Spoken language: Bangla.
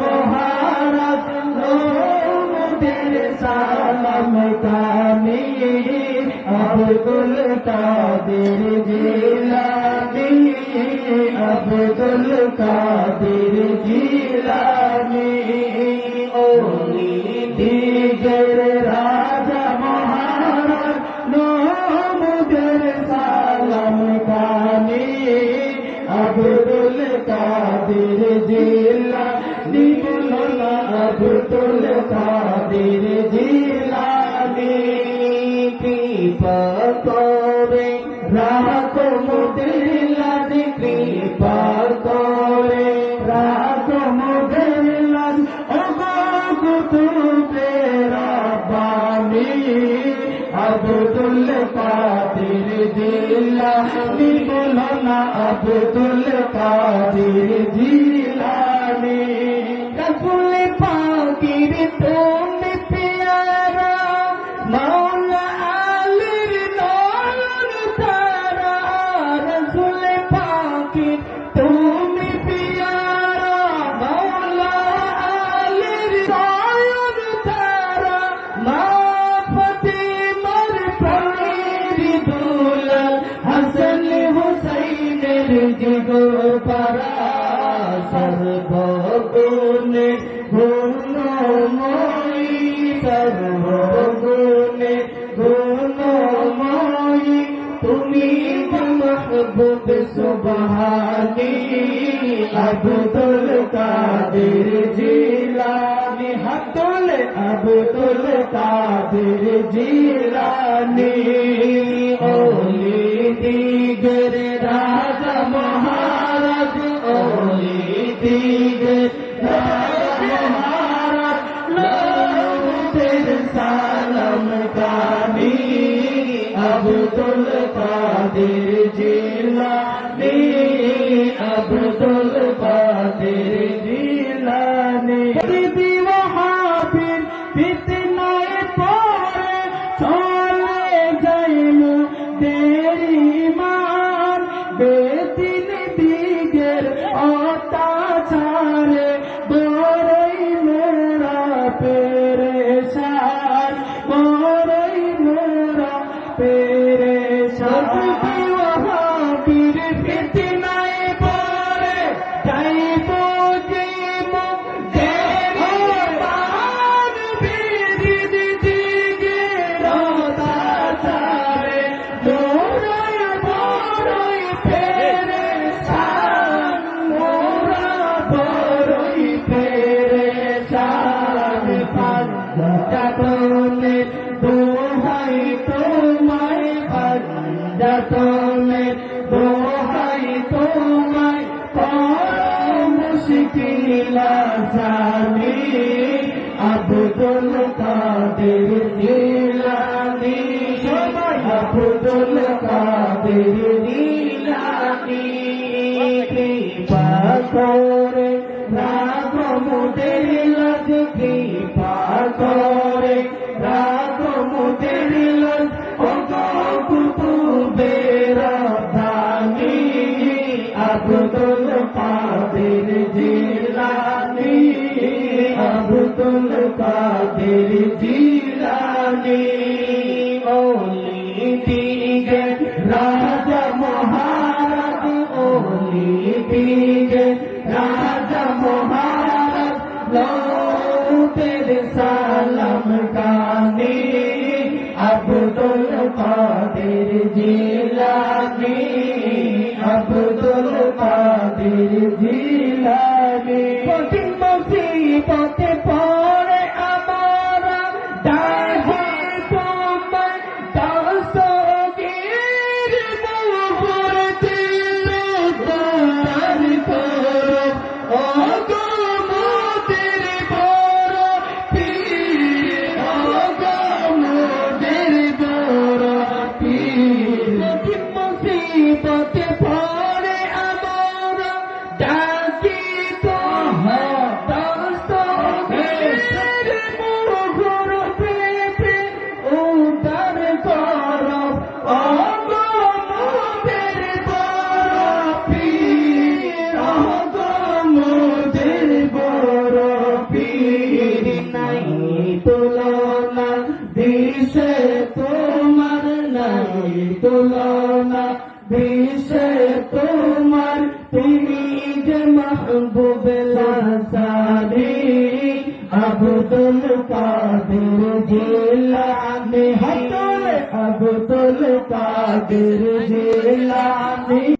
महारा दिलि साल मी अबुला देव जिलानी अब दुला देव जी আব্দুল জেলা? জিলানি বলনা আব্দুল তাদের জেলা? কৃপা করে রাখো মোদের আব্দুল কাদের জিলানি বলো না আব্দুল কাদের জিলানি সর্বগুণে গুণময়ী সর্বগুণে গুণময়ী। তুমি মাহবুব সুবহানি আব্দুল কাদের জিলানি, হাতুল আব্দুল কাদের জিলানি। ওলি দিগের পাঞ্জাতনে দোহাই তোমায় করো মুশকিল আসানি আব্দুল কাদের জিলানি। আব্দুল কাদের আব্দুল কাদের জিলানি ওলি দিগে রাজা মহারাজ ওলি দিগে রাজা মহারাজ লোকের সালাম কানে আব্দুল কাদের জিলানি আব্দুল কঠিন মুসিবতে বিশ্বে তোমার নাই তুলনা। বিশ্বে তোমার তুমি যে মাহবুব লাসানি আব্দুল কাদের জিলানি। হতলে আব্দুল কাদের জিলানি।